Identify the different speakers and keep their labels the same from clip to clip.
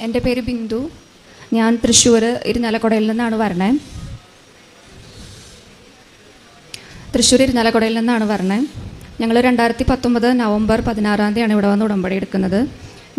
Speaker 1: എന്റെ പേര് ബിന്ദു. ഞാൻ തൃശ്ശൂർ ഇരുന്നലക്കുടയിൽ നിന്നാണ് വരണേ. തൃശ്ശൂർ ഇരുന്നലക്കുടയിൽ നിന്നാണ് വരണേ. ഞങ്ങൾ രണ്ടായിരത്തി പത്തൊമ്പത് നവംബർ പതിനാറാം തീയതിയാണ് ഇവിടെ വന്ന് ഉടമ്പടി എടുക്കുന്നത്.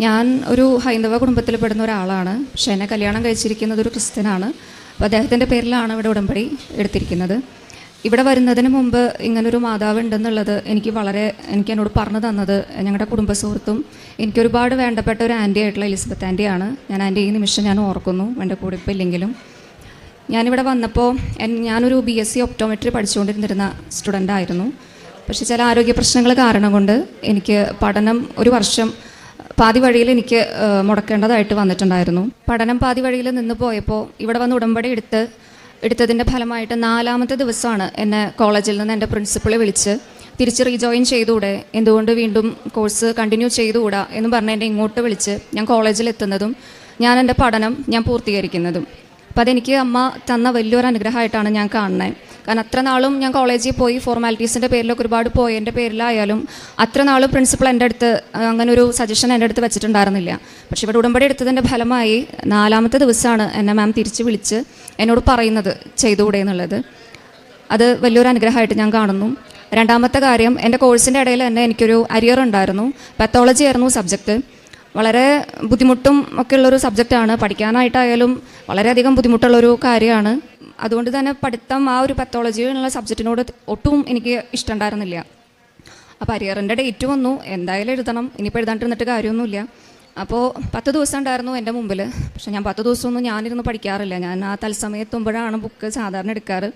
Speaker 1: ഞാൻ ഒരു ഹൈന്ദവ കുടുംബത്തിൽ പെടുന്ന ഒരാളാണ്. പക്ഷേ എന്നെ കല്യാണം കഴിച്ചിരിക്കുന്നത് ഒരു ക്രിസ്ത്യനാണ്. അപ്പോൾ അദ്ദേഹത്തിന്റെ പേരിലാണ് ഇവിടെ ഉടമ്പടി എടുത്തിരിക്കുന്നത്. ഇവിടെ വരുന്നതിന് മുമ്പ് ഇങ്ങനൊരു മാതാവ് ഉണ്ടെന്നുള്ളത് എനിക്ക് വളരെ എനിക്ക് എന്നോട് പറഞ്ഞു തന്നത്. ഞങ്ങളുടെ കുടുംബ സുഹൃത്തും എനിക്ക് ഒരുപാട് വേണ്ടപ്പെട്ട ഒരു ആന്റി ആയിട്ടുള്ള എലിസബത്ത് ആന്റിയാണ് ഞാൻ ആന്റി ഈ നിമിഷം ഞാൻ ഓർക്കുന്നു എന്റെ കൂടെ ഇപ്പോൾ ഇല്ലെങ്കിലും. ഞാനിവിടെ വന്നപ്പോൾ ഞാനൊരു ബി എസ് സി ഒപ്റ്റോമെട്രി പഠിച്ചുകൊണ്ടിരുന്നിരുന്ന സ്റ്റുഡന്റ് ആയിരുന്നു. പക്ഷേ ചില ആരോഗ്യ പ്രശ്നങ്ങൾ കാരണം കൊണ്ട് എനിക്ക് പഠനം ഒരു വർഷം പാതി വഴിയിൽ എനിക്ക് മുടക്കേണ്ടതായിട്ട് വന്നിട്ടുണ്ടായിരുന്നു. പഠനം പാതി വഴിയിൽ നിന്ന് പോയപ്പോൾ ഇവിടെ വന്ന് ഉടമ്പടി എടുത്ത് എടുത്തതിന്റെ ഫലമായിട്ട് നാലാമത്തെ ദിവസമാണ് എന്നെ കോളേജിൽ നിന്ന് എന്റെ പ്രിൻസിപ്പളെ വിളിച്ച് തിരിച്ച് റീജോയിൻ ചെയ്തുകൂടെ? എന്തുകൊണ്ട് വീണ്ടും കോഴ്സ് കണ്ടിന്യൂ ചെയ്തുകൂടാ? എന്ന് പറഞ്ഞ് എന്നെ ഇങ്ങോട്ട് വിളിച്ച് ഞാൻ കോളേജിൽ എത്തുന്നതും ഞാൻ എന്റെ പഠനം ഞാൻ പൂർത്തീകരിക്കുന്നതും. അപ്പം അതെനിക്ക് അമ്മ തന്ന വലിയൊരു അനുഗ്രഹമായിട്ടാണ് ഞാൻ കാണുന്നത്. കാരണം അത്ര നാളും ഞാൻ കോളേജിൽ പോയി ഫോർമാലിറ്റീസിന്റെ പേരിലൊക്കെ ഒരുപാട് പോയതിന്റെ പേരിലായാലും അത്ര നാളും പ്രിൻസിപ്പൾ എന്റെ അടുത്ത് അങ്ങനെ ഒരു സജഷൻ എന്റെ അടുത്ത് വെച്ചിട്ടുണ്ടായിരുന്നില്ല. പക്ഷേ ഇവിടെ ഉടമ്പടി എടുത്തതിന്റെ ഫലമായി നാലാമത്തെ ദിവസമാണ് എന്നെ മാം തിരിച്ച് വിളിച്ച് എന്നോട് പറയുന്നത് ചെയ്തുകൂടെ എന്നുള്ളത്. അത് വലിയൊരു അനുഗ്രഹമായിട്ട് ഞാൻ കാണുന്നു. രണ്ടാമത്തെ കാര്യം എന്റെ കോഴ്സിന്റെ ഇടയിൽ തന്നെ എനിക്കൊരു അരിയർ ഉണ്ടായിരുന്നു. പത്തോളജി ആയിരുന്നു സബ്ജക്റ്റ് വളരെ ബുദ്ധിമുട്ടും ഒക്കെ ഉള്ളൊരു സബ്ജക്റ്റാണ് പഠിക്കാനായിട്ടായാലും വളരെയധികം ബുദ്ധിമുട്ടുള്ളൊരു കാര്യമാണ്. അതുകൊണ്ട് തന്നെ പഠിത്തം ആ ഒരു പത്തോളജി എന്നുള്ള സബ്ജക്റ്റിനോട് ഒട്ടും എനിക്ക് ഇഷ്ടമുണ്ടായിരുന്നില്ല. അപ്പോൾ അരിയറിന്റെ ഡേറ്റ് വന്നു. എന്തായാലും എഴുതണം. ഇനിയിപ്പോൾ എഴുതാണ്ടിരുന്നിട്ട് കാര്യമൊന്നുമില്ല. അപ്പോൾ പത്ത് ദിവസം ഉണ്ടായിരുന്നു എന്റെ മുമ്പിൽ പക്ഷേ ഞാൻ പത്ത് ദിവസമൊന്നും ഞാനിരുന്ന് പഠിക്കാറില്ല. ഞാൻ ആ തത്സമയത്തുമ്പോഴാണ് ബുക്ക് സാധാരണ എടുക്കാറ്.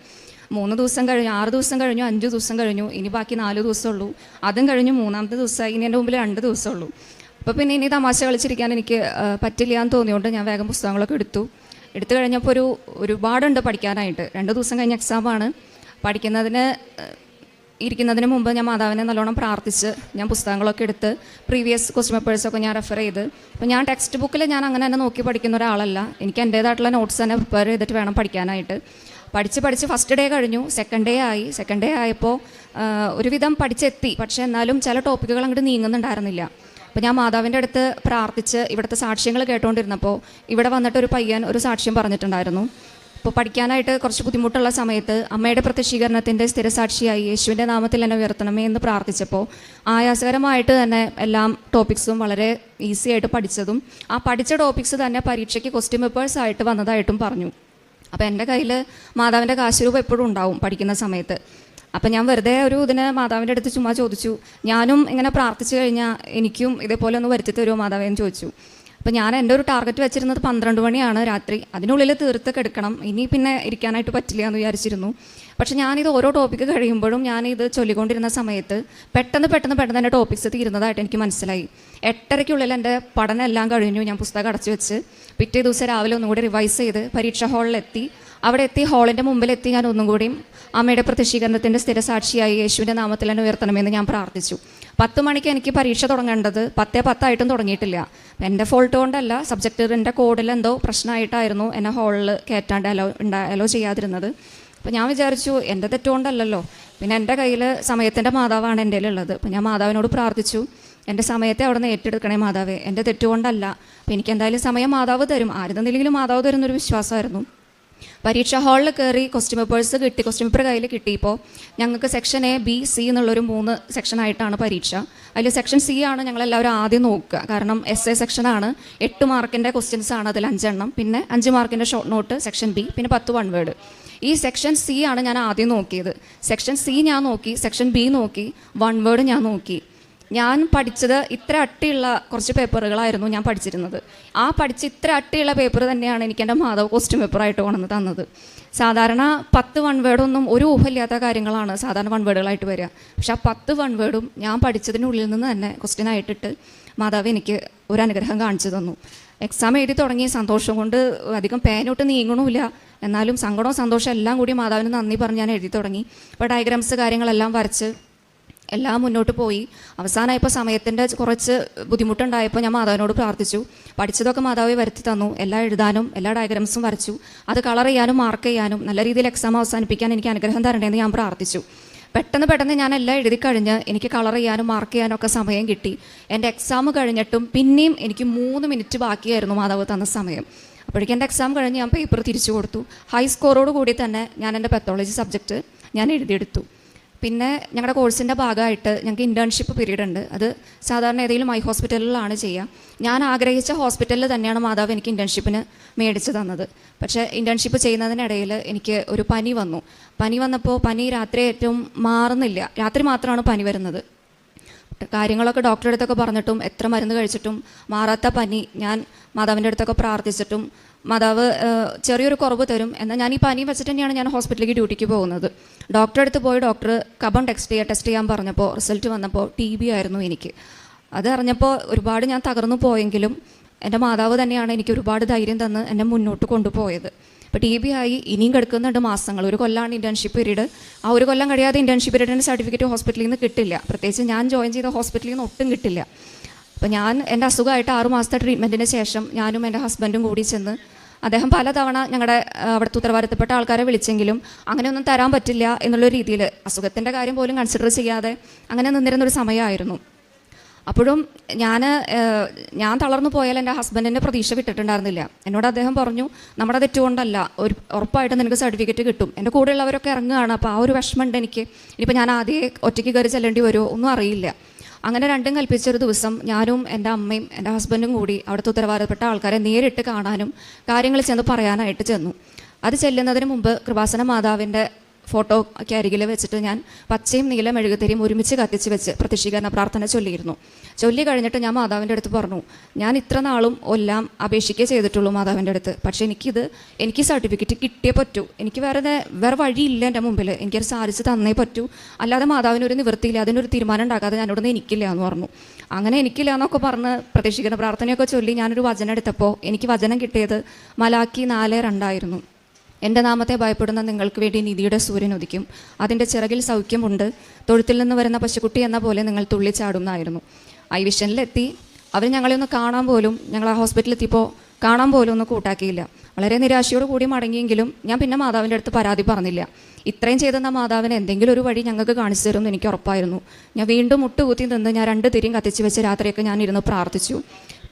Speaker 1: മൂന്ന് ദിവസം കഴിഞ്ഞു ആറ് ദിവസം കഴിഞ്ഞു അഞ്ച് ദിവസം കഴിഞ്ഞു. ഇനി ബാക്കി നാല് ദിവസമുള്ളൂ. അതും കഴിഞ്ഞു മൂന്നാമത്തെ ദിവസമായി. ഇനി എന്റെ മുമ്പിൽ രണ്ട് ദിവസമുള്ളൂ. അപ്പോൾ പിന്നെ ഇനി തമാശ കളിച്ചിരിക്കാൻ എനിക്ക് പറ്റില്ല എന്ന് തോന്നിയോണ്ട് ഞാൻ വേഗം പുസ്തകങ്ങളൊക്കെ എടുത്തു. എടുത്തു കഴിഞ്ഞപ്പോൾ ഒരു ഒരുപാടുണ്ട് പഠിക്കാനായിട്ട്. രണ്ട് ദിവസം കഴിഞ്ഞ എക്സാമാണ് പഠിക്കുന്നതിന് ഇരിക്കുന്നതിന് മുമ്പ് ഞാൻ മാതാവിനെ നല്ലോണം പ്രാർത്ഥിച്ച് ഞാൻ പുസ്തകങ്ങളൊക്കെ എടുത്ത് പ്രീവിയസ് ക്വസ്റ്റ്യൻ പേപ്പേഴ്സൊക്കെ ഞാൻ റെഫർ ചെയ്ത്. അപ്പോൾ ഞാൻ ടെക്സ്റ്റ് ബുക്കിൽ ഞാൻ അങ്ങനെ തന്നെ നോക്കി പഠിക്കുന്ന ഒരാളല്ല. എനിക്ക് എന്റേതായിട്ടുള്ള നോട്ട്സ് തന്നെ പ്രിപ്പയർ ചെയ്തിട്ട് വേണം പഠിക്കാനായിട്ട്. പഠിച്ച് പഠിച്ച് ഫസ്റ്റ് ഡേ കഴിഞ്ഞു. സെക്കൻഡ് ഡേ ആയി. സെക്കൻഡ് ഡേ ആയപ്പോൾ ഒരുവിധം പഠിച്ചെത്തി. പക്ഷേ എന്നാലും ചില ടോപ്പിക്കുകൾ അങ്ങോട്ട് നീങ്ങുന്നുണ്ടായിരുന്നില്ല. അപ്പോൾ ഞാൻ മാതാവിന്റെ അടുത്ത് പ്രാർത്ഥിച്ച് ഇവിടുത്തെ സാക്ഷ്യങ്ങൾ കേട്ടുകൊണ്ടിരുന്നപ്പോൾ ഇവിടെ വന്നിട്ട് ഒരു പയ്യൻ ഒരു സാക്ഷ്യം പറഞ്ഞിട്ടുണ്ടായിരുന്നു. അപ്പോൾ പഠിക്കാനായിട്ട് കുറച്ച് ബുദ്ധിമുട്ടുള്ള സമയത്ത് അമ്മയുടെ പ്രത്യക്ഷീകരണത്തിന്റെ സ്ഥിരസാക്ഷിയായി യേശുവിന്റെ നാമത്തിൽ എന്നെ ഉയർത്തണമേ എന്ന് പ്രാർത്ഥിച്ചപ്പോൾ ആയാസകരമായിട്ട് തന്നെ എല്ലാം ടോപ്പിക്സും വളരെ ഈസി ആയിട്ട് പഠിച്ചതും ആ പഠിച്ച ടോപ്പിക്സ് തന്നെ പരീക്ഷയ്ക്ക് ക്വസ്റ്റ്യൻ പേപ്പേഴ്സ് ആയിട്ട് വന്നതായിട്ടും പറഞ്ഞു. അപ്പോൾ എന്റെ കയ്യിൽ മാതാവിന്റെ കാശുരൂപം എപ്പോഴും ഉണ്ടാവും പഠിക്കുന്ന സമയത്ത്. അപ്പം ഞാൻ വെറുതെ ഒരു ഇതിന് മാതാവിന്റെ അടുത്ത് ചുമ്മാ ചോദിച്ചു. ഞാനും ഇങ്ങനെ പ്രാർത്ഥിച്ചു കഴിഞ്ഞാൽ എനിക്കും ഇതേപോലെ ഒന്ന് വരുത്തി തരുമോ മാതാവേ എന്ന് ചോദിച്ചു. അപ്പോൾ ഞാൻ എന്റെ ഒരു ടാർഗറ്റ് വെച്ചിരുന്നത് പന്ത്രണ്ട് മണിയാണ് രാത്രി. അതിനുള്ളിൽ തീർത്ത് എടുക്കണം. ഇനി പിന്നെ ഇരിക്കാനായിട്ട് പറ്റില്ല എന്ന് വിചാരിച്ചിരുന്നു. പക്ഷെ ഞാനിത് ഓരോ ടോപ്പിക്ക് കഴിയുമ്പോഴും ഞാനിത് ചൊല്ലിക്കൊണ്ടിരുന്ന സമയത്ത് പെട്ടെന്ന് പെട്ടെന്ന് പെട്ടെന്ന് എന്റെ ടോപ്പിക്സ് തീരുന്നതായിട്ട് എനിക്ക് മനസ്സിലായി. എട്ടരയ്ക്കുള്ളിൽ എന്റെ പഠനം എല്ലാം കഴിഞ്ഞു. ഞാൻ പുസ്തകം അടച്ചു വെച്ച് പിറ്റേ ദിവസം രാവിലെ ഒന്നും കൂടി റിവൈസ് ചെയ്ത് പരീക്ഷാ ഹാളിലെത്തി അവിടെ എത്തി ഹാളിന്റെ മുമ്പിലെത്തി ഞാൻ ഒന്നും കൂടിയും അമ്മയുടെ പ്രതിഷീകരണത്തിന്റെ സ്ഥിരസാക്ഷിയായി യേശുവിന്റെ നാമത്തിൽ തന്നെ ഉയർത്തണമെന്ന് ഞാൻ പ്രാർത്ഥിച്ചു. പത്ത് മണിക്ക് എനിക്ക് പരീക്ഷ തുടങ്ങേണ്ടത് പത്തേ പത്തായിട്ടും തുടങ്ങിയിട്ടില്ല. എന്റെ ഫോൾട്ട് കൊണ്ടല്ല സബ്ജക്റ്റിന്റെ കോഡിൽ എന്തോ പ്രശ്നമായിട്ടായിരുന്നു എന്നെ ഹോളിൽ കയറ്റാണ്ട് അലോ ഉണ്ടാ അലോ ചെയ്യാതിരുന്നത്. അപ്പോൾ ഞാൻ വിചാരിച്ചു എന്റെ തെറ്റുകൊണ്ടല്ലല്ലോ. പിന്നെ എന്റെ കയ്യിൽ സമയത്തിന്റെ മാതാവാണ് എന്റെ ഉള്ളത് അപ്പോൾ ഞാൻ മാതാവിനോട് പ്രാർത്ഥിച്ചു. എന്റെ സമയത്തെ അവിടെ നിന്ന് ഏറ്റെടുക്കണേ മാതാവേ. എന്റെ തെറ്റുകൊണ്ടല്ല. അപ്പോൾ എനിക്ക് എന്തായാലും സമയം മാതാവ് തരും. ആര് തന്നില്ലെങ്കിലും മാതാവ് തരുന്നൊരു വിശ്വാസമായിരുന്നു. പരീക്ഷാ ഹാളിൽ കയറി ക്വസ്റ്റ്യൻ പേപ്പേഴ്സ് കിട്ടി. ക്വസ്റ്റ്യൻ പേപ്പർ കയ്യിൽ കിട്ടിയപ്പോൾ ഞങ്ങൾക്ക് സെക്ഷൻ എ ബി സി എന്നുള്ളൊരു മൂന്ന് സെക്ഷനായിട്ടാണ് പരീക്ഷ. അതിൽ സെക്ഷൻ സി ആണ് ഞങ്ങളെല്ലാവരും ആദ്യം നോക്കുക. കാരണം എസ് എ സെക്ഷനാണ് എട്ട് മാർക്കിന്റെ ക്വസ്റ്റ്യൻസ് ആണ് അതിൽ അഞ്ചെണ്ണം. പിന്നെ അഞ്ച് മാർക്കിന്റെ ഷോർട്ട് നോട്ട് സെക്ഷൻ ബി പിന്നെ പത്ത് വൺ വേർഡ് ഈ സെക്ഷൻ സി ആണ് ഞാൻ ആദ്യം നോക്കിയത്. സെക്ഷൻ സി ഞാൻ നോക്കി സെക്ഷൻ ബി നോക്കി വൺ വേർഡ് ഞാൻ നോക്കി. ഞാൻ പഠിച്ചത് ഇത്ര അട്ടിയുള്ള കുറച്ച് പേപ്പറുകളായിരുന്നു ഞാൻ പഠിച്ചിരുന്നത്. ആ പഠിച്ച ഇത്ര അട്ടിയുള്ള പേപ്പർ തന്നെയാണ് എനിക്ക് എന്റെ മാധവ് കോസ്റ്റ്യൂം പേപ്പറായിട്ട് കൊണ്ടുവന്ന് തന്നത്. സാധാരണ പത്ത് വൺ വേർഡൊന്നും ഒരു ഊഹമില്ലാത്ത കാര്യങ്ങളാണ് സാധാരണ വൺ വേർഡുകളായിട്ട് വരിക. പക്ഷെ ആ പത്ത് വൺ വേർഡും ഞാൻ പഠിച്ചതിനുള്ളിൽ നിന്ന് തന്നെ ക്വസ്റ്റ്യൻ ആയിട്ടിട്ട് മാതാവ് എനിക്ക് ഒരു അനുഗ്രഹം കാണിച്ചു തന്നു. എക്സാം എഴുതി തുടങ്ങി. സന്തോഷം കൊണ്ട് അധികം പേനോട്ട് നീങ്ങണമില്ല. എന്നാലും സങ്കടവും സന്തോഷം എല്ലാം കൂടി മാതാവിന് നന്ദി പറഞ്ഞ് ഞാൻ എഴുതി തുടങ്ങി. അപ്പോൾ ഡയഗ്രാംസ് കാര്യങ്ങളെല്ലാം വരച്ച് എല്ലാം മുന്നോട്ട് പോയി. അവസാനമായപ്പോൾ സമയത്തിന്റെ കുറച്ച് ബുദ്ധിമുട്ടുണ്ടായപ്പോൾ ഞാൻ മാതാവിനോട് പ്രാർത്ഥിച്ചു. പഠിച്ചതൊക്കെ മാതാവ് വരുത്തി തന്നു. എല്ലാ എഴുതാനും എല്ലാ ഡയഗ്രാംസും വരച്ചു. അത് കളർ ചെയ്യാനും മാർക്ക് ചെയ്യാനും നല്ല രീതിയിൽ എക്സാം അവസാനിപ്പിക്കാൻ എനിക്ക് അനുഗ്രഹം തരണ്ടേന്ന് ഞാൻ പ്രാർത്ഥിച്ചു. പെട്ടെന്ന് പെട്ടെന്ന് ഞാൻ എല്ലാം എഴുതി കഴിഞ്ഞ് എനിക്ക് കളർ ചെയ്യാനും മാർക്ക് ചെയ്യാനും ഒക്കെ സമയം കിട്ടി. എന്റെ എക്സാം കഴിഞ്ഞിട്ടും പിന്നെയും എനിക്ക് മൂന്ന് മിനിറ്റ് ബാക്കിയായിരുന്നു മാതാവ് തന്ന സമയം. അപ്പോഴേക്കും എന്റെ എക്സാം കഴിഞ്ഞ് ഞാൻ പേപ്പർ തിരിച്ചു കൊടുത്തു. ഹൈ സ്കോറോട് കൂടി തന്നെ ഞാൻ എന്റെ പെത്തോളജി സബ്ജക്റ്റ് ഞാൻ എഴുതിയെടുത്തു. പിന്നെ ഞങ്ങളുടെ കോഴ്സിന്റെ ഭാഗമായിട്ട് ഞങ്ങൾക്ക് ഇന്റേൺഷിപ്പ് പീരീഡ് ഉണ്ട്. അത് സാധാരണ ഏതെങ്കിലും ഐ ഹോസ്പിറ്റലിലാണ് ചെയ്യുക ഞാൻ ആഗ്രഹിച്ച ഹോസ്പിറ്റലിൽ തന്നെയാണ് മാതാവ് എനിക്ക് ഇന്റേൺഷിപ്പിന് മേടിച്ച് തന്നത്. പക്ഷേ ഇന്റേൺഷിപ്പ് ചെയ്യുന്നതിനിടയിൽ എനിക്ക് ഒരു പനി വന്നു. പനി വന്നപ്പോൾ പനി രാത്രി ഏറ്റവും മാറുന്നില്ല. രാത്രി മാത്രമാണ് പനി വരുന്നത്. കാര്യങ്ങളൊക്കെ ഡോക്ടറുടെ അടുത്തൊക്കെ പറഞ്ഞിട്ടും എത്ര മരുന്ന് കഴിച്ചിട്ടും മാറാത്ത പനി ഞാൻ മാതാവിന്റെ അടുത്തൊക്കെ പ്രാർത്ഥിച്ചിട്ടും മാതാവ് ചെറിയൊരു കുറവ് തരും. എന്നാൽ ഞാൻ ഈ പനി വെച്ചിട്ട് തന്നെയാണ് ഞാൻ ഹോസ്പിറ്റലിലേക്ക് ഡ്യൂട്ടിക്ക് പോകുന്നത്. ഡോക്ടറെ അടുത്ത് പോയി ഡോക്ടർ കബൺ ടെസ്റ്റ് ചെയ്യുക ടെസ്റ്റ് ചെയ്യാൻ പറഞ്ഞപ്പോൾ റിസൾട്ട് വന്നപ്പോൾ ടി ബി ആയിരുന്നു എനിക്ക്. അത് അറിഞ്ഞപ്പോൾ ഒരുപാട് ഞാൻ തകർന്നു പോയെങ്കിലും എന്റെ മാതാവ് തന്നെയാണ് എനിക്ക് ഒരുപാട് ധൈര്യം തന്ന് എന്നെ മുന്നോട്ട് കൊണ്ടുപോയത്. ഇപ്പോൾ ടി ബി ആയി ഇനിയും കിടക്കുന്നുണ്ട് മാസങ്ങൾ. ഒരു കൊല്ലമാണ് ഇന്റേൺഷിപ്പ് പീരീഡ് ആ ഒരു കൊല്ലം കഴിയാതെ ഇന്റേൺഷിപ്പ് പീരീഡിന്റെ സർട്ടിഫിക്കറ്റ് ഹോസ്പിറ്റലിൽ നിന്ന് കിട്ടില്ല. പ്രത്യേകിച്ച് ഞാൻ ജോയിൻ ചെയ്ത ഹോസ്പിറ്റലിൽ നിന്ന് ഒട്ടും കിട്ടില്ല. അപ്പോൾ ഞാൻ എന്റെ അസുഖമായിട്ട് ആറ് മാസത്തെ ട്രീറ്റ്മെന്റിന് ശേഷം ഞാനും എന്റെ ഹസ്ബൻഡും കൂടി ചെന്ന് അദ്ദേഹം പലതവണ ഞങ്ങളുടെ അവിടുത്തെ ഉത്തരവാദിത്തപ്പെട്ട ആൾക്കാരെ വിളിച്ചെങ്കിലും അങ്ങനെയൊന്നും തരാൻ പറ്റില്ല എന്നുള്ള രീതിയിൽ അസുഖത്തിന്റെ കാര്യം പോലും കൺസിഡർ ചെയ്യാതെ അങ്ങനെ നിന്നിരുന്നൊരു സമയമായിരുന്നു. അപ്പോഴും ഞാൻ ഞാൻ തളർന്നു പോയാൽ എന്റെ ഹസ്ബൻഡിന്റെ പ്രതീക്ഷ വിട്ടിട്ടുണ്ടായിരുന്നില്ല. എന്നോട് അദ്ദേഹം പറഞ്ഞു നമ്മുടെ തെറ്റുകൊണ്ടല്ല ഒരു ഉറപ്പായിട്ടും നിനക്ക് സർട്ടിഫിക്കറ്റ് കിട്ടും. എന്റെ കൂടെയുള്ളവരൊക്കെ ഇറങ്ങുകയാണ് അപ്പോൾ ആ ഒരു വിഷമമുണ്ട് എനിക്ക്. ഇനിയിപ്പോൾ ഞാൻ ആദ്യം ഒറ്റയ്ക്ക് കയറി ചെല്ലേണ്ടി വരുമോ? ഒന്നും അറിയില്ല. അങ്ങനെ രണ്ടും കൽപ്പിച്ചൊരു ദിവസം ഞാനും എന്റെ അമ്മയും എന്റെ ഹസ്ബൻഡും കൂടി അവിടുത്തെ ഉത്തരവാദിത്തപ്പെട്ട ആൾക്കാരെ നേരിട്ട് കാണാനും കാര്യങ്ങൾ ചെന്ന് പറയാനായിട്ട് ചെന്നു. അത് ചെല്ലുന്നതിന് മുമ്പ് കൃപാസന മാതാവിന്റെ ഫോട്ടോ ഒക്കെ അരികിൽ വെച്ചിട്ട് ഞാൻ പച്ചയും നീല മെഴുകുതിരിയും ഒരുമിച്ച് കത്തിച്ച് വെച്ച് പ്രതിഷ്ഠീകരണ പ്രാർത്ഥന ചൊല്ലിയിരുന്നു. ചൊല്ലി കഴിഞ്ഞിട്ട് ഞാൻ മാതാവിന്റെ അടുത്ത് പറഞ്ഞു ഞാൻ ഇത്ര നാളും എല്ലാം അപേക്ഷിക്കുക ചെയ്തിട്ടുള്ളൂ മാതാവിന്റെ അടുത്ത്. പക്ഷേ എനിക്കിത് എനിക്ക് സർട്ടിഫിക്കറ്റ് കിട്ടിയേ പറ്റൂ. എനിക്ക് വേറെ വേറെ വഴിയില്ല എന്റെ മുമ്പിൽ. എനിക്കത് സാധിച്ച് തന്നേ പറ്റൂ. അല്ലാതെ മാതാവിന് ഒരു നിവൃത്തിയില്ല. അതിനൊരു തീരുമാനം ഉണ്ടാക്കാതെ ഞാനിവിടെ എനിക്കില്ല എന്ന് പറഞ്ഞു. അങ്ങനെ എനിക്കില്ല എന്നൊക്കെ പറഞ്ഞ് പ്രതീക്ഷിക്കുന്ന പ്രാർത്ഥനയൊക്കെ ചൊല്ലി ഞാനൊരു വചനം എടുത്തപ്പോൾ എനിക്ക് വചനം കിട്ടിയത് മലാക്കി നാല് രണ്ടായിരുന്നു. എന്റെ നാമത്തെ ഭയപ്പെടുന്ന നിങ്ങൾക്ക് വേണ്ടി നീതിയുടെ സൂര്യൻ ഉദിക്കും. അതിന്റെ ചിറകിൽ സൗഖ്യമുണ്ട്. തൊഴുത്തിൽ നിന്ന് വരുന്ന പശുക്കുട്ടി എന്ന പോലെ നിങ്ങൾ തുള്ളിച്ചാടുന്നായിരുന്നു ഐ വിഷനിലെത്തി അവർ ഞങ്ങളെ ഒന്ന് കാണാൻ പോലും ഞങ്ങൾ ആ ഹോസ്പിറ്റലിൽ എത്തിയപ്പോൾ കാണാൻ പോലും ഒന്ന് കൂട്ടാക്കിയില്ല. വളരെ നിരാശയോട് കൂടി മടങ്ങിയെങ്കിലും ഞാൻ പിന്നെ മാതാവിന്റെ അടുത്ത് പരാതി പറഞ്ഞില്ല. ഇത്രയും ചെയ്തെന്ന മാതാവിന് എന്തെങ്കിലും ഒരു വഴി ഞങ്ങൾക്ക് കാണിച്ചു തരുമെന്ന് എനിക്ക് ഉറപ്പായിരുന്നു. ഞാൻ വീണ്ടും മുട്ടുകുത്തി നിന്ന് ഞാൻ രണ്ട് തിരിയും കത്തിച്ച് വെച്ച് രാത്രിയൊക്കെ ഞാൻ ഇരുന്ന് പ്രാർത്ഥിച്ചു.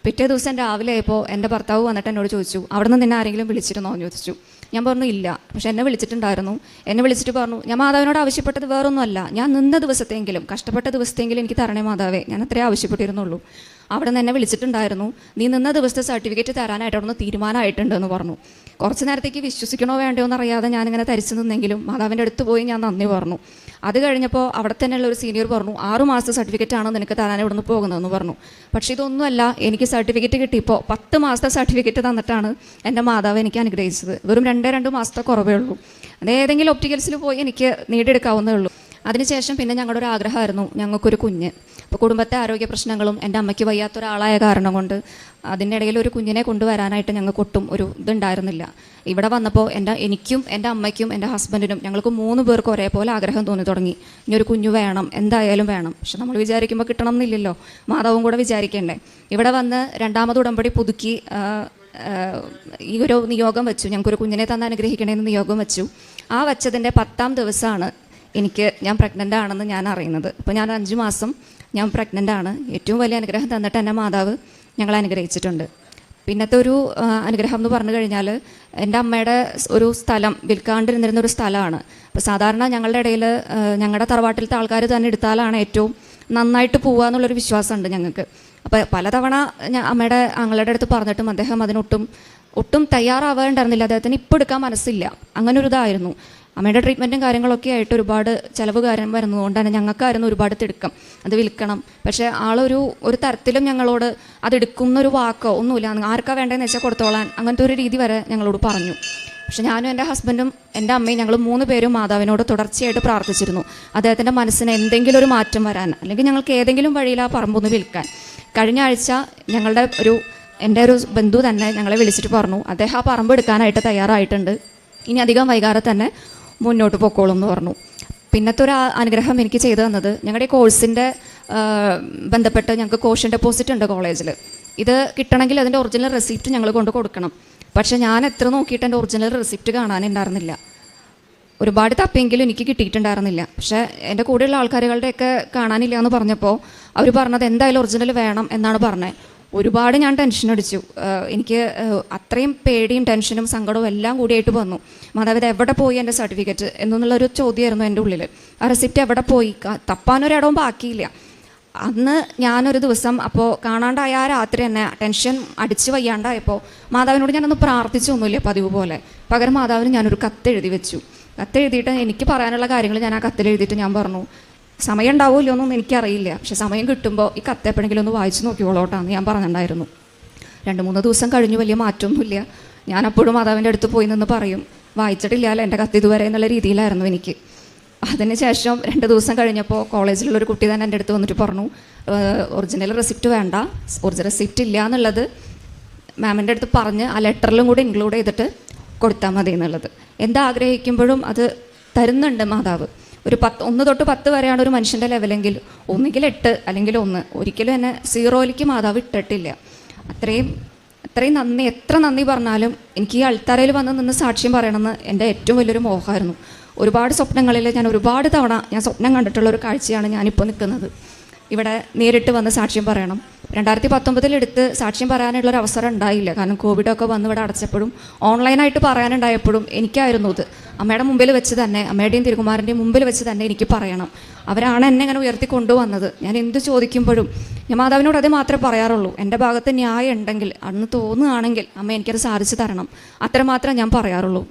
Speaker 1: പിറ്റേ ദിവസം രാവിലെ ആയപ്പോൾ എന്റെ ഭർത്താവ് വന്നിട്ട് എന്നോട് ചോദിച്ചു. അവിടെ നിന്ന് നിന്നെ ആരെങ്കിലും വിളിച്ചിരുന്നോ എന്ന് ചോദിച്ചു. ഞാൻ പറഞ്ഞു ഇല്ല. പക്ഷെ എന്നെ വിളിച്ചിട്ടുണ്ടായിരുന്നു. എന്നെ വിളിച്ചിട്ട് പറഞ്ഞു ഞാൻ മാതാവിനോട് ആവശ്യപ്പെട്ടത് വേറൊന്നുമല്ല. ഞാൻ നിന്ന ദിവസത്തെങ്കിലും കഷ്ടപ്പെട്ട ദിവസത്തെങ്കിലും എനിക്ക് തരണേ മാതാവേ. ഞാൻ അത്രേ ആവശ്യപ്പെട്ടിരുന്നുള്ളൂ. അവിടെ നിന്ന് എന്നെ വിളിച്ചിട്ടുണ്ടായിരുന്നു. നീ നിന്ന ദിവസത്തെ സർട്ടിഫിക്കറ്റ് തരാനായിട്ട് അവിടെ നിന്ന് തീരുമാനമായിട്ടുണ്ടെന്ന് പറഞ്ഞു. കുറച്ച് നേരത്തേക്ക് വിശ്വസിക്കണോ വേണ്ടയോ എന്നറിയാതെ ഞാനിങ്ങനെ തരിച്ചു നിന്നെങ്കിലും മാതാവിന്റെ അടുത്ത് പോയി ഞാൻ നന്ദി പറഞ്ഞു. അത് കഴിഞ്ഞപ്പോൾ അവിടെ തന്നെയുള്ള ഒരു സീനിയർ പറഞ്ഞു ആറ് മാസത്തെ ആണ് നിനക്ക് തരാൻ ഇവിടുന്ന് പോകുന്നതെന്ന് പറഞ്ഞു. പക്ഷേ ഇതൊന്നുമല്ല എനിക്ക് സർട്ടിഫിക്കറ്റ് കിട്ടിയപ്പോൾ പത്ത് മാസത്തെ സർട്ടിഫിക്കറ്റ് തന്നിട്ടാണ് എന്റെ മാതാവ് എനിക്ക് അനുഗ്രഹിച്ചത്. വെറും രണ്ടേ രണ്ട് മാസത്തെ കുറവേ ഉള്ളൂ. അത് ഏതെങ്കിലും ഒപ്റ്റിക്കൽസിൽ പോയി എനിക്ക് നേടിയെടുക്കാവുന്നേ ഉള്ളൂ. അതിനുശേഷം പിന്നെ ഞങ്ങളുടെ ഒരു ആഗ്രഹമായിരുന്നു ഞങ്ങൾക്കൊരു കുഞ്ഞ്. അപ്പോൾ കുടുംബത്തെ ആരോഗ്യ പ്രശ്നങ്ങളും എന്റെ അമ്മയ്ക്ക് വയ്യാത്ത ഒരാളായ കാരണം കൊണ്ട് അതിന്റെ ഇടയിൽ ഒരു കുഞ്ഞിനെ കൊണ്ടുവരാനായിട്ട് ഞങ്ങൾക്ക് ഒട്ടും ഒരു ഇതുണ്ടായിരുന്നില്ല. ഇവിടെ വന്നപ്പോൾ എന്റെ എനിക്കും എന്റെ അമ്മയ്ക്കും എന്റെ ഹസ്ബൻഡിനും ഞങ്ങൾക്ക് മൂന്ന് പേർക്കും ഒരേപോലെ ആഗ്രഹം തോന്നി തുടങ്ങി. ഇനി ഒരു കുഞ്ഞു വേണം എന്തായാലും വേണം. പക്ഷെ നമ്മൾ വിചാരിക്കുമ്പോൾ കിട്ടണം എന്നില്ലല്ലോ. മാതാവും കൂടെ വിചാരിക്കണ്ടേ. ഇവിടെ വന്ന് രണ്ടാമത് ഉടമ്പടി പുതുക്കി ഈ ഒരു നിയോഗം വെച്ചു. ഞങ്ങൾക്കൊരു കുഞ്ഞിനെ തന്നെ അനുഗ്രഹിക്കണമെന്ന് നിയോഗം വെച്ചു. ആ വച്ചതിന്റെ പത്താം ദിവസമാണ് എനിക്ക് ഞാൻ പ്രഗ്നന്റ് ആണെന്ന് ഞാൻ അറിയുന്നത്. അപ്പോൾ ഞാൻ അഞ്ച് മാസം ഞാൻ പ്രഗ്നന്റ് ആണ്. ഏറ്റവും വലിയ അനുഗ്രഹം തന്നിട്ട് എന്റെ മാതാവ് ഞങ്ങൾ അനുഗ്രഹിച്ചിട്ടുണ്ട്. പിന്നത്തെ ഒരു അനുഗ്രഹം എന്ന് പറഞ്ഞു കഴിഞ്ഞാൽ എന്റെ അമ്മയുടെ ഒരു സ്ഥലം വിൽക്കാണ്ടിരുന്നിരുന്ന ഒരു സ്ഥലമാണ്. അപ്പോൾ സാധാരണ ഞങ്ങളുടെ ഇടയിൽ ഞങ്ങളുടെ തറവാട്ടിലത്തെ ആൾക്കാർ തന്നെ എടുത്താലാണ് ഏറ്റവും നന്നായിട്ട് പോവുക എന്നുള്ളൊരു വിശ്വാസമുണ്ട് ഞങ്ങൾക്ക് അപ്പോൾ പലതവണ ഞാൻ അമ്മയുടെ ആങ്ങളുടെ അടുത്ത് പറഞ്ഞിട്ടും അദ്ദേഹം അതിനൊട്ടും ഒട്ടും തയ്യാറാവേണ്ടായിരുന്നില്ല. അദ്ദേഹത്തിന് ഇപ്പോൾ എടുക്കാൻ മനസ്സില്ല. അങ്ങനെ ഇതായിരുന്നു അമ്മയുടെ ട്രീറ്റ്മെന്റും കാര്യങ്ങളൊക്കെ ആയിട്ട് ഒരുപാട് ചിലവ് കാര്യം വരുന്നതുകൊണ്ടാണ് ഞങ്ങൾക്കായിരുന്നു ഒരുപാട് തിടുക്കം. അത് വിൽക്കണം. പക്ഷേ ആളൊരു ഒരു തരത്തിലും ഞങ്ങളോട് അതെടുക്കുന്ന ഒരു വാക്കോ ഒന്നുമില്ല. ആർക്കാ വേണ്ടതെന്ന് വെച്ചാൽ കൊടുത്തോളാൻ അങ്ങനത്തെ ഒരു രീതി വരെ ഞങ്ങളോട് പറഞ്ഞു. പക്ഷെ ഞാനും എന്റെ ഹസ്ബൻഡും എന്റെ അമ്മയും ഞങ്ങൾ മൂന്ന് പേരും മാതാവിനോട് തുടർച്ചയായിട്ട് പ്രാർത്ഥിച്ചിരുന്നു. അദ്ദേഹത്തിന്റെ മനസ്സിന് എന്തെങ്കിലും ഒരു മാറ്റം വരാൻ അല്ലെങ്കിൽ ഞങ്ങൾക്ക് ഏതെങ്കിലും വഴിയിൽ ആ പറമ്പൊന്ന് വിൽക്കാൻ. കഴിഞ്ഞ ആഴ്ച ഞങ്ങളുടെ ഒരു എന്റെ ഒരു ബന്ധു തന്നെ ഞങ്ങളെ വിളിച്ചിട്ട് പറഞ്ഞു അദ്ദേഹം ആ പറമ്പ് എടുക്കാനായിട്ട് തയ്യാറായിട്ടുണ്ട്. ഇനി അധികം വൈകാതെ തന്നെ മുന്നോട്ട് പൊക്കോളും എന്ന് പറഞ്ഞു. പിന്നത്തെ ഒരു അനുഗ്രഹം എനിക്ക് ചെയ്തു തന്നത് ഞങ്ങളുടെ കോഴ്സിന്റെ ബന്ധപ്പെട്ട് ഞങ്ങൾക്ക് കോഷൻ ഡെപ്പോസിറ്റ് ഉണ്ട് കോളേജിൽ ഇത് കിട്ടണമെങ്കിൽ അതിന്റെ ഒറിജിനൽ റെസിപ്റ്റ് ഞങ്ങൾ കൊണ്ട് കൊടുക്കണം. പക്ഷേ ഞാൻ എത്ര നോക്കിയിട്ട് എന്റെ ഒറിജിനൽ റെസിപ്റ്റ് കാണാനുണ്ടായിരുന്നില്ല. ഒരുപാട് തപ്പിയെങ്കിലും എനിക്ക് കിട്ടിയിട്ടുണ്ടായിരുന്നില്ല. പക്ഷേ എന്റെ കൂടെയുള്ള ആൾക്കാരുകളുടെയൊക്കെ കാണാനില്ല എന്ന് പറഞ്ഞപ്പോൾ അവർ പറഞ്ഞത് എന്തായാലും ഒറിജിനൽ വേണം എന്നാണ് പറഞ്ഞത്. ഒരുപാട് ഞാൻ ടെൻഷൻ അടിച്ചു. എനിക്ക് അത്രയും പേടിയും ടെൻഷനും സങ്കടവും എല്ലാം കൂടിയായിട്ട് വന്നു. മാതാപിത എവിടെ പോയി എന്റെ സർട്ടിഫിക്കറ്റ് എന്നുള്ളൊരു ചോദ്യമായിരുന്നു എന്റെ ഉള്ളിൽ ആ റെസിപ്റ്റ് എവിടെ പോയി? തപ്പാനൊരിടവും ബാക്കിയില്ല. അന്ന് ഞാനൊരു ദിവസം അപ്പോൾ കാണാണ്ടായ ആ രാത്രി തന്നെ ടെൻഷൻ അടിച്ച് വയ്യാണ്ടായപ്പോൾ മാതാവിനോട് ഞാനൊന്ന് പ്രാർത്ഥിച്ചൊന്നുമില്ല പതിവ് പോലെ. പകരം മാതാവിന് ഞാനൊരു കത്ത് എഴുതി വെച്ചു. കത്ത് എഴുതിയിട്ട് എനിക്ക് പറയാനുള്ള കാര്യങ്ങൾ ഞാൻ ആ കത്തിൽ എഴുതിയിട്ട് ഞാൻ പറഞ്ഞു. സമയം ഉണ്ടാവുമല്ലോ എന്നൊന്നും എനിക്കറിയില്ല. പക്ഷെ സമയം കിട്ടുമ്പോൾ ഈ കത്ത് എപ്പോഴെങ്കിലും ഒന്ന് വായിച്ചു നോക്കിക്കോളോട്ടാന്ന് ഞാൻ പറഞ്ഞിട്ടുണ്ടായിരുന്നു. രണ്ട് മൂന്ന് ദിവസം കഴിഞ്ഞു വലിയ മാറ്റമൊന്നുമില്ല. ഞാൻ അപ്പോഴും മാതാവിന്റെ അടുത്ത് പോയി നിന്ന് പറയും വായിച്ചിട്ടില്ല അല്ല എന്റെ കത്ത് ഇതുവരെ എന്നുള്ള രീതിയിലായിരുന്നു എനിക്ക്. അതിന് ശേഷം രണ്ട് ദിവസം കഴിഞ്ഞപ്പോൾ കോളേജിലുള്ള ഒരു കുട്ടി തന്നെ എന്റെ അടുത്ത് വന്നിട്ട് പറഞ്ഞു ഒറിജിനൽ റെസിപ്റ്റ് വേണ്ട. ഒറിജിനൽ റെസിപ്റ്റ് ഇല്ല എന്നുള്ളത് മാമിന്റെ അടുത്ത് പറഞ്ഞ് ആ ലെറ്ററിലും കൂടി ഇൻക്ലൂഡ് ചെയ്തിട്ട് കൊടുത്താൽ മതി എന്നുള്ളത്. എന്താഗ്രഹിക്കുമ്പോഴും അത് തരുന്നുണ്ട് മാതാവ്. ഒരു പത്ത് ഒന്ന് തൊട്ട് പത്ത് വരെയാണ് ഒരു മനുഷ്യന്റെ ലെവലെങ്കിൽ ഒന്നുകിൽ എട്ട് അല്ലെങ്കിൽ ഒന്ന്. ഒരിക്കലും എന്നെ സീറോയിലേക്ക് മാതാവ് ഇട്ടിട്ടില്ല. അത്രയും അത്രയും നന്ദി. എത്ര നന്ദി പറഞ്ഞാലും എനിക്ക് ഈ അൾത്താരയിൽ വന്ന് നിന്ന് സാക്ഷ്യം പറയണമെന്ന് എന്റെ ഏറ്റവും വലിയൊരു മോഹമായിരുന്നു. ഒരുപാട് സ്വപ്നങ്ങളിൽ ഞാൻ ഒരുപാട് തവണ ഞാൻ സ്വപ്നം കണ്ടിട്ടുള്ള ഒരു കാഴ്ചയാണ് ഞാനിപ്പോൾ നിൽക്കുന്നത്. ഇവിടെ നേരിട്ട് വന്ന് സാക്ഷ്യം പറയണം. രണ്ടായിരത്തി പത്തൊമ്പതിൽ എടുത്ത് സാക്ഷ്യം പറയാനുള്ള ഒരു അവസരം ഉണ്ടായില്ല. കാരണം കോവിഡൊക്കെ വന്ന് ഇവിടെ അടച്ചപ്പോഴും ഓൺലൈനായിട്ട് പറയാനുണ്ടായപ്പോഴും എനിക്കായിരുന്നു ഇത്. അമ്മയുടെ മുമ്പിൽ വെച്ച് തന്നെ അമ്മയുടെയും തിരുകുമാരന്റെയും മുമ്പിൽ വെച്ച് തന്നെ എനിക്ക് പറയണം. അവരാണ് എന്നെ ഇങ്ങനെ ഉയർത്തി കൊണ്ടുവന്നത്. ഞാൻ എന്ത് ചോദിക്കുമ്പോഴും ഞാൻ മാതാവിനോട് അത് മാത്രമേ പറയാറുള്ളൂ. എന്റെ ഭാഗത്ത് ന്യായം ഉണ്ടെങ്കിൽ അന്ന് തോന്നുകയാണെങ്കിൽ അമ്മ എനിക്കത് സാധിച്ചു തരണം. അത്രമാത്രം ഞാൻ പറയാറുള്ളൂ.